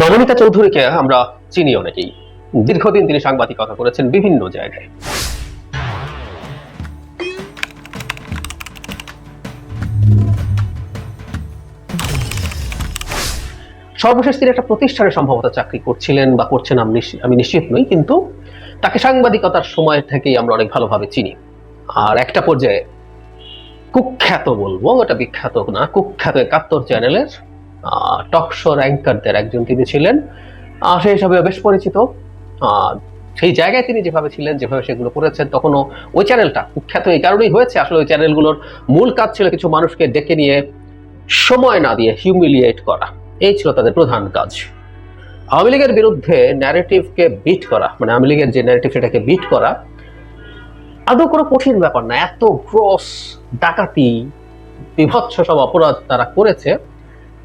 নবনীতা চৌধুরীকে আমরা চিনি অনেকেই দীর্ঘদিন তিনি সাংবাদিকতা করেছেন বিভিন্ন জায়গায়। সর্বশেষ তিনি একটা প্রতিষ্ঠানে সম্ভবত চাকরি করছিলেন বা করছেন আমি আমি নিশ্চিত নই, কিন্তু তাকে সাংবাদিকতার সময় থেকেই আমরা অনেক ভালোভাবে চিনি। আর একটা পর্যায়ে কুখ্যাত বলব এটা বিখ্যাত না, কুখ্যাত একাত্তর চ্যানেলের টক শো অ্যাঙ্কারদের একজন তিনি ছিলেন। সেই হিসাবে বেশ পরিচিত। সেই জায়গায় তিনি যেভাবে ছিলেন, যেভাবে সেগুলো করেছেন, তখনও ওই চ্যানেলটা কুখ্যাত এই কারণেই হয়েছে। আসলে ওই চ্যানেলগুলোর মূল কাজ ছিল কিছু মানুষকে ডেকে নিয়ে সময় না দিয়ে হিউমিলিয়েট করা। এই ছিল তাদের প্রধান কাজ। আওয়ামী লীগের বিরুদ্ধে ন্যারেটিভকে বিট করা মানে আওয়ামী লীগের যে ন্যারেটিভ সেটাকে বিট করা, আদৌ কোনো কঠিন ব্যাপার না। এত ক্রস ডাকাতি, বিভৎস সব অপরাধ তারা করেছে।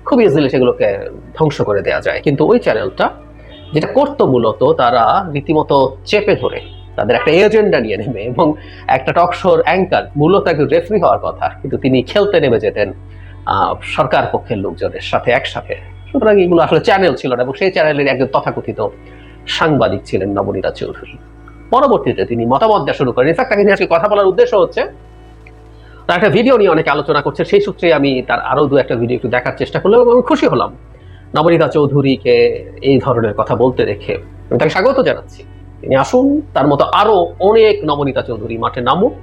খুব ইজিলি সেগুলোকে ধ্বংস করে দেওয়া যায়। কিন্তু ওই চ্যানেলটা যেটা করতো মূলত, তারা রীতিমতো চেপে ধরে, তাদের একটা এজেন্ডা নিয়ে নেবে এবং একটা টক শোর অ্যাঙ্কার মূলত একজন রেফারি হওয়ার কথা। কিন্তু তিনি খেলতে নেমে যেতেন সরকার পক্ষের লোকজনের সাথে, একসাথে। সুতরাং এগুলো আসলে চ্যানেল ছিল না এবং সেই চ্যানেলের একজন তথাকথিত সাংবাদিক ছিলেন নবনীতা চৌধুরী। পরবর্তীতে তিনি মতামত দেওয়া শুরু করেন। ইনফ্যাক্ট তাকে নিয়ে আজকে কথা বলার উদ্দেশ্য হচ্ছে তার একটা ভিডিও নিয়ে অনেকে আলোচনা করছে। সেই সূত্রে আমি তার আরও দু একটা ভিডিও একটু দেখার চেষ্টা করলাম এবং আমি খুশি হলাম। নবনীতা চৌধুরীকে এই ধরনের কথা বলতে দেখে আমি তাকে স্বাগত জানাচ্ছি। তিনি আসুন, তার মতো আরও অনেক নবনীতা চৌধুরী মাঠে নামুক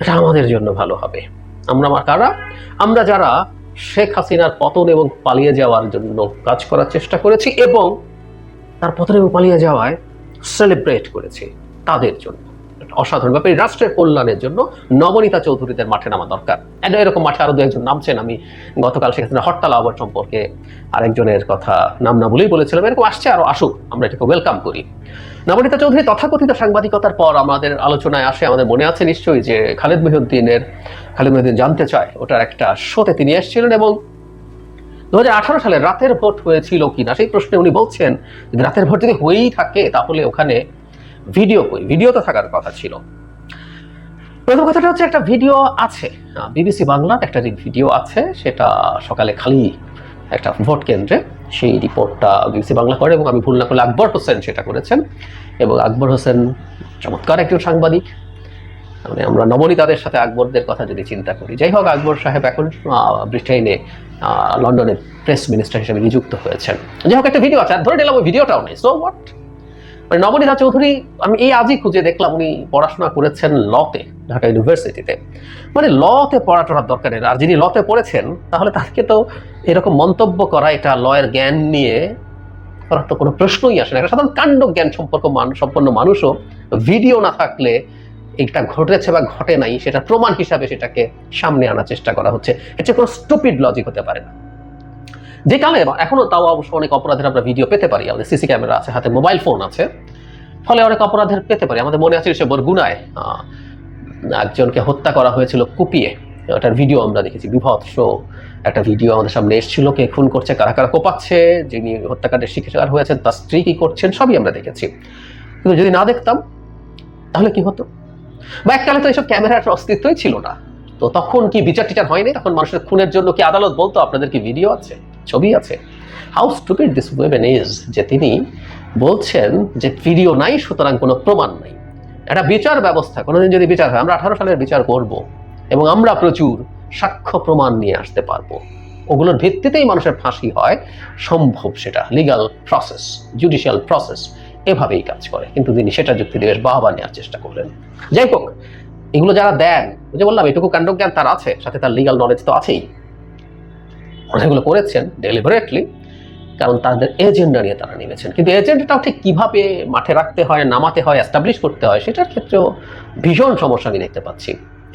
এটা আমাদের জন্য ভালো হবে। আমরা আমার কারা? আমরা যারা শেখ হাসিনার পতন এবং পালিয়ে যাওয়ার জন্য কাজ করার চেষ্টা করেছি এবং তার পতন এবং পালিয়ে যাওয়ায় সেলিব্রেট করেছি, তাদের জন্য। অসাধারণ। ব্যাপার, রাষ্ট্রের কল্যাণের জন্য নবনীতা চৌধুরীদের মাঠে নামা দরকার। And এরকম মাঠে আরও দু একজন নামছেন। আমি গতকাল হাসিনা হরতাল আহ্বান সম্পর্কে আরেকজনের কথা নাম না বলেই বলেছিলাম। এরকম আসছে, আরও আসুক। আমরা এটাকে ওয়েলকাম করি। নবনীতা চৌধুরী তথাকথিত সাংবাদিকতার পর আমাদের আলোচনায় আসে, আমাদের মনে আছে নিশ্চয়ই যে খালেদ মহিউদ্দিনের খালেদ মহিউদ্দিন জানতে চায়, ওটার একটা শোতে তিনি এসেছিলেন এবং দু হাজার আঠারো সালে রাতের ভোট হয়েছিল কিনা সেই প্রশ্নে উনি বলছেন রাতের ভোট যদি হয়েই থাকে, তাহলে ওখানে ভিডিও কই ভিডিও তো থাকার কথা ছিল। প্রথম কথাটা হচ্ছে একটা ভিডিও আছে। বিবিসি বাংলার একটা ভিডিও আছে, সেটা সকালে খালি একটা ভোট কেন্দ্রে, সেই রিপোর্টটা বিবিসি বাংলা করে এবং আমি ভুল না করলে আকবর হোসেন সেটা করেছেন। এবং আকবর হোসেন চমৎকার একজন সাংবাদিক। মানে আমরা নবনীতাদের সাথে আকবরদের কথা যদি চিন্তা করি। যাই হোক, আকবর সাহেব এখন ব্রিটেনে লন্ডনের প্রেস মিনিস্টার হিসেবে নিযুক্ত হয়েছেন। যাই হোক, একটা ভিডিও আছে, আর ধরে নিলাম ওই ভিডিওটাও নেই। সো হোয়াট মানে নবনীতা চৌধুরী, আমি এই আজই খুঁজে দেখলাম উনি পড়াশোনা করেছেন লতে ঢাকা ইউনিভার্সিটিতে মানে লতে পড়াটোর দরকার আর যিনি লতে পড়েছেন, তাহলে তাকে তো এরকম মন্তব্য করা, এটা লয়ের জ্ঞান নিয়ে করার তো কোনো প্রশ্নই আসে না। একটা সাধারণ কাণ্ড জ্ঞান সম্পর্ক সম্পন্ন মানুষও ভিডিও না থাকলে এটা ঘটেছে বা ঘটে নাই, সেটা প্রমাণ হিসাবে সেটাকে সামনে আনার চেষ্টা করা হচ্ছে। এটা কোনো স্টুপিড লজিক হতে পারে না। যে কালে এখনও তাও অবশ্য অনেক অপরাধের আমরা ভিডিও পেতে পারি। আমাদের সিসি ক্যামেরা আছে, হাতে মোবাইল ফোন আছে। ফলে অনেক অপরাধের পেতে পারি। আমাদের মনে আছে সে বরগুনায় একজনকে হত্যা করা হয়েছিল কুপিয়ে। ওটার ভিডিও আমরা দেখেছি। বিভৎস একটা ভিডিও আমাদের সামনে এসেছিল। কে খুন করছে, কারা কারা কোপাচ্ছে, যিনি হত্যাকাণ্ডের শিকার হয়েছেন, তার স্ত্রী কি করছেন, সবই আমরা দেখেছি। কিন্তু যদি না দেখতাম, তাহলে কি হতো? বা এককালে তো এইসব ক্যামেরার অস্তিত্বই ছিল না। তো তখন কি বিচার টিচার হয়নি? তখন মানুষের খুনের জন্য কি আদালত বলতো আপনাদের কি ভিডিও আছে? ছবি আছে। How stupid this woman is যে তিনি বলছেন যে ভিডিও নাই, সুতরাং কোনো প্রমাণ নাই। একটা বিচার ব্যবস্থা, কোনোদিন যদি বিচার হয়, আমরা আঠারো সালের বিচার করব এবং আমরা প্রচুর সাক্ষ্য প্রমাণ নিয়ে আসতে পারব। ওগুলোর ভিত্তিতেই মানুষের ফাঁসি হয়। সম্ভব সেটা লিগাল প্রসেস জুডিশিয়াল প্রসেস এভাবেই কাজ করে। কিন্তু তিনি সেটা যুক্তি দিয়ে বেশ বাহবা নেওয়ার চেষ্টা করলেন। যাই হোক, এগুলো যারা দেন যে বললাম, এটুকু কাণ্ড জ্ঞান তার আছে, সাথে তার লিগাল নলেজ তো আছেই। এগুলো করেছেন ডেলিভারেটলি কারণ তাদের এজেন্ডা নিয়ে তারা নেমেছেন। কিন্তু এজেন্ডাটাও ঠিক কীভাবে মাঠে রাখতে হয়, নামাতে হয় এস্টাবলিশ করতে হয়, সেটার ক্ষেত্রেও ভীষণ সমস্যা আমি দেখতে পাচ্ছি।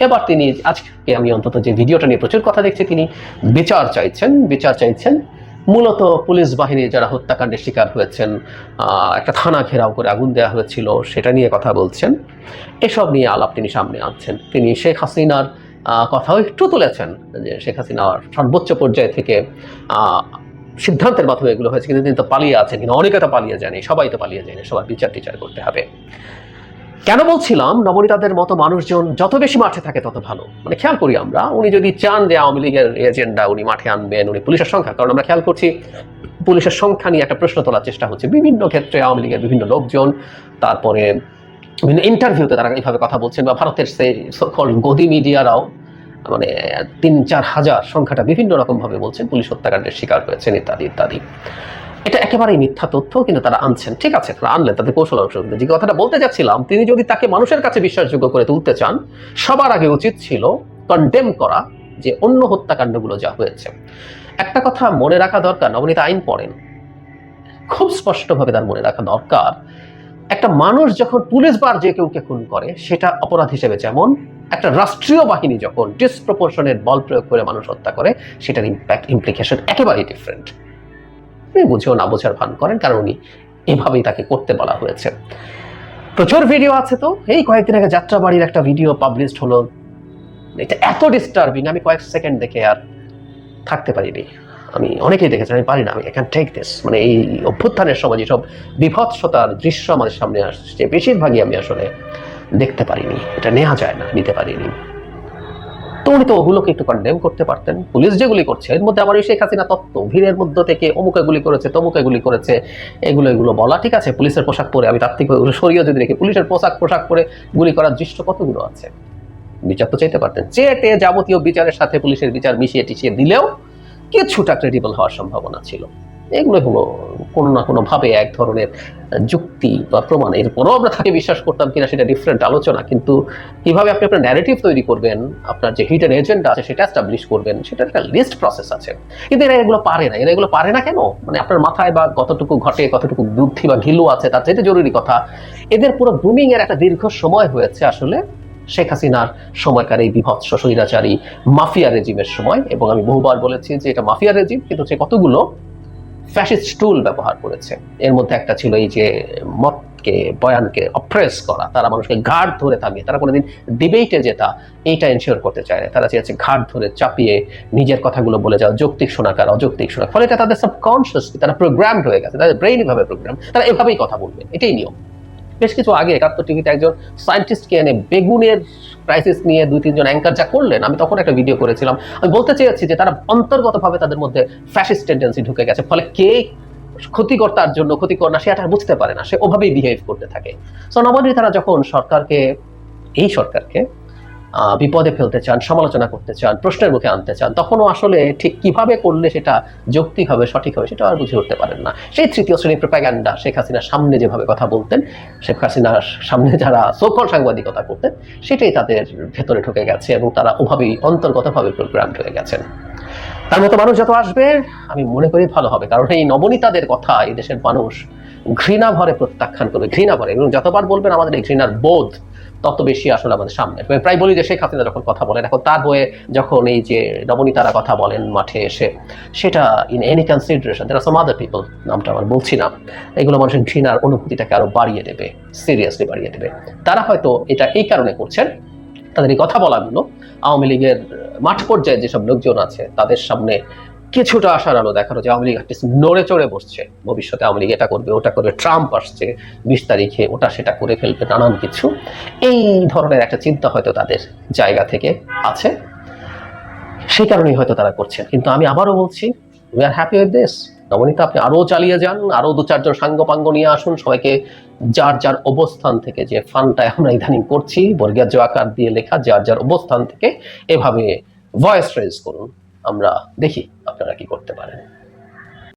এবার তিনি, আজকে আমি অন্তত যে ভিডিওটা নিয়ে প্রচুর কথা দেখছি, তিনি বিচার চাইছেন বিচার চাইছেন মূলত পুলিশ বাহিনী যারা হত্যাকাণ্ডের শিকার হয়েছেন একটা থানা ঘেরাও করে আগুন দেওয়া হয়েছিল, সেটা নিয়ে কথা বলছেন। এসব নিয়ে আলাপ তিনি সামনে আনছেন। তিনি শেখ হাসিনার কথাও একটু তুলেছেন যে শেখ হাসিনার সর্বোচ্চ পর্যায় থেকে সিদ্ধান্তের মাধ্যমে এগুলো হয়েছে। কিন্তু তিনি তো পালিয়ে আছেন, কিন্তু অনেকে তো পালিয়ে যায়নি, সবাই তো পালিয়ে যায়নি, সবার বিচার টিচার করতে হবে। কেন বলছিলাম নবনীতাদের মতো মানুষজন যত বেশি মাঠে থাকে তত ভালো। মানে খেয়াল করি আমরা, উনি যদি চান যে আওয়ামী লীগের এজেন্ডা উনি মাঠে আনবেন, উনি পুলিশের সংখ্যা, কারণ আমরা খেয়াল করছি পুলিশের সংখ্যা নিয়ে একটা প্রশ্ন তোলার চেষ্টা হচ্ছে। বিভিন্ন ক্ষেত্রে আওয়ামী লীগের বিভিন্ন লোকজন, তারপরে বিভিন্ন ইন্টারভিউতে তারা এইভাবে কথা বলছেন, বা ভারতের সেই সকল গদি মিডিয়ারাও মানে তিন চার হাজার সংখ্যাটা বিভিন্ন রকমভাবে বলছেন পুলিশ হত্যাকাণ্ডের শিকার হয়েছেন, ইত্যাদি ইত্যাদি। এটা একেবারেই মিথ্যা তথ্য, কিন্তু তারা আনছেন। ঠিক আছে, তারা আনলেন, তাদের কৌশল অংশ। যে কথাটা বলতে যাচ্ছিলাম, তিনি যদি তাকে মানুষের কাছে বিশ্বাসযোগ্য করে তুলতে চান, সবার আগে উচিত ছিল কন্ডেম করা যে অন্য হত্যাকাণ্ডগুলো যা হয়েছে। একটা কথা মনে রাখা দরকার, নবনীতা আইন পড়েন। খুব স্পষ্টভাবে তার মনে রাখা দরকার একটা মানুষ যখন পুলিশ বার যে কেউকে খুন করে, সেটা অপরাধ হিসেবে যেমন একটা রাষ্ট্রীয় বাহিনী যখন ডিসপ্রপোর্শনের বল প্রয়োগ করে মানুষ হত্যা করে, সেটার ইম্প্যাক্ট ইমপ্লিকেশন একেবারেই ডিফারেন্ট আপনি বুঝেও না বোঝার ভান করেন, কারণ উনি এভাবেই তাকে করতে বলা হয়েছে। প্রচুর ভিডিও আছে তো। এই কয়েকদিন আগে যাত্রাবাড়ির একটা ভিডিও পাবলিশড হলো। এটা এত ডিস্টার্বিং আমি কয়েক সেকেন্ড দেখে আর থাকতে পারিনি। আমি অনেকেই দেখেছি আমি পারি না, আমি ক্যান টেক দিস মানে এই অভ্যুত্থানের সময় যেসব বিভৎসতার দৃশ্য আমাদের সামনে আসছে, বেশিরভাগই আমি আসলে দেখতে পারিনি। এটা নেওয়া যায় না, নিতে পারিনি। তো উনি তো ওগুলোকে একটু কন্ডেম করতে পারতেন। পুলিশ যেগুলি করছে, এর মধ্যে আমার শেখ হাসিনা তত্ত্ব। ভিড়ের মধ্য থেকে অমুকে গুলি করেছে, তমুকে গুলি করেছে, এগুলো এগুলো বলা ঠিক আছে, পুলিশের পোশাক পরে, আমি তাত্ত্বিক ওগুলো সরিয়ে যদি দেখি, পুলিশের পোশাক পোশাক পরে গুলি করার দৃশ্য কতগুলো আছে? বিচার তো চাইতে পারতেন। চেটে যাবতীয় বিচারের সাথে পুলিশের বিচার মিশিয়ে টিশিয়ে দিলেও কিছুটা ক্রেডিবল হওয়ার সম্ভাবনা ছিল। এগুলো হলো কোনো না কোনো ভাবে এক ধরনের যুক্তি বা প্রমাণ। এরপরও আমরা তাকে বিশ্বাস করতাম কিনা সেটা ডিফারেন্ট আলোচনা, কিন্তু কীভাবে আপনি আপনার ন্যারেটিভ তৈরি করবেন, আপনার যে হিডেন এজেন্ডা আছে সেটা এস্টাবলিশ করবেন, সেটা একটা লিস্ট প্রসেস আছে। কিন্তু এরা এগুলো পারে না। এরা এগুলো পারে না কেন? মানে আপনার মাথায় বা কতটুকু ঘটে, কতটুকু বুদ্ধি বা ঘিলু আছে, তার চাইতে জরুরি কথা। এদের পুরো গ্রুমিং এর একটা দীর্ঘ সময় হয়েছে আসলে। শেখ হাসিনার সময়কার এই বিভৎস স্বৈরাচারী মাফিয়া রেজিমের সময়। এবং আমি বহুবার বলেছি যে এটা মাফিয়া রেজিম, কিন্তু সে কতগুলো ফ্যাসিস্ট টুল ব্যবহার করেছে। এর মধ্যে একটা ছিল এই যে মতকে, বয়ানকে অপ্রেস করা, তারা মানুষকে ঘাট ধরে তারা কোনোদিন ডিবেটে যেতা এইটা এনশিওর করতে চায় না। তারা চেয়েছে ঘাট ধরে চাপিয়ে নিজের কথাগুলো বলে যাও, যৌক্তিক শোনাকার অযৌক্তিক শোনা ফলে এটা তাদের সাবকনশিয়াসলি তারা হয়ে গেছে, তাদের ব্রেইন ভাবে প্রোগ্রাম তারা এভাবেই কথা বলবে, এটাই নিয়ম। বেশ কিছু আগে একাত্তর টিভিতে একজন সায়েন্টিস্টকে এনে বেগুনের ক্রাইসিস নিয়ে দুই, তিনজন অ্যাঙ্কার যা করলেন, আমি তখন একটা ভিডিও করেছিলাম। আমি বলতে চেয়েছি যে তারা অন্তর্গতভাবে তাদের মধ্যে ফ্যাসিস্ট টেন্ডেন্সি ঢুকে গেছে, ফলে কে ক্ষতিকর তার জন্য ক্ষতিকর না, সে এটা বুঝতে পারে না, সে ওভাবেই বিহেভ করতে থাকে। সো নবনী তারা যখন সরকারকে, এই সরকারকে বিপদে ফেলতে চান, সমালোচনা করতে চান, প্রশ্নের মুখে আনতে চান, তখনও আসলে ঠিক কীভাবে করলে সেটা যৌক্তিক হবে, সঠিক হবে সেটা আর বুঝে উঠতে পারেন না। সেই তৃতীয় শ্রেণির প্রোপাগ্যান্ডা শেখ হাসিনার সামনে যেভাবে কথা বলতেন, শেখ হাসিনার সামনে যারা সকল সাংবাদিকতা করতেন, সেটাই তাদের ভেতরে ঢুকে গেছে এবং তারা ওভাবেই অন্তর্গতভাবে প্রোগ্রাম হয়ে গেছেন। তার মতো মানুষ যত আসবে, আমি মনে করি ভালো হবে, কারণ এই নবনীতাদের কথা, এই দেশের মানুষ ঘৃণা ভরে প্রত্যাখ্যান করবে, ঘৃণা ভরে। এবং যতবার বলবেন আমাদের এই ঘৃণার বোধ তত বেশি আসলে আমাদের সামনে। প্রায় বলি যে শেখ হাসিনা যখন কথা বলেন, এখন তার বয়ে যখন এই যে নবনীতারা কথা বলেন মাঠে এসে, সেটা ইন এনি কনসিডারেশন যারা সাম আদার পিপল নামটা আমার বলছি না, এগুলো মানুষের ঘৃণার অনুভূতিটাকে আরও বাড়িয়ে দেবে সিরিয়াসলি বাড়িয়ে দেবে। তারা হয়তো এটা এই কারণে করছেন, তাদের এই কথা বলাগুলো, আওয়ামী লীগের মাঠ পর্যায়ে যেসব লোকজন আছে, তাদের সামনে কিছুটা আশার আলো দেখানো যে আওয়ামী লীগ আর্টিস্ট নড়ে চড়ে বসছে। ভবিষ্যতে আওয়ামী লীগ এটা করবে, ওটা করবে ট্রাম্প আসছে, বিশ তারিখে ওটা সেটা করে ফেলবে, নানান কিছু। এই ধরনের একটা চিন্তা হয়তো তাদের জায়গা থেকে আছে। সেই কারণেই হয়তো তারা করছেন কিন্তু আমি আবারও বলছি we are happy with this Nabanita, আপনি আরও চালিয়ে যান, আরও দু চারজন সাঙ্গপাঙ্গ নিয়ে আসুন, সবাইকে যার যার অবস্থান থেকে যে ফানটা আমরা ইদানিং করছি, বর্গীয় আকার দিয়ে লেখা, যার যার অবস্থান থেকে এভাবে ভয়েস রেজ করুন। আমরা দেখি আপনারা কি করতে পারেন।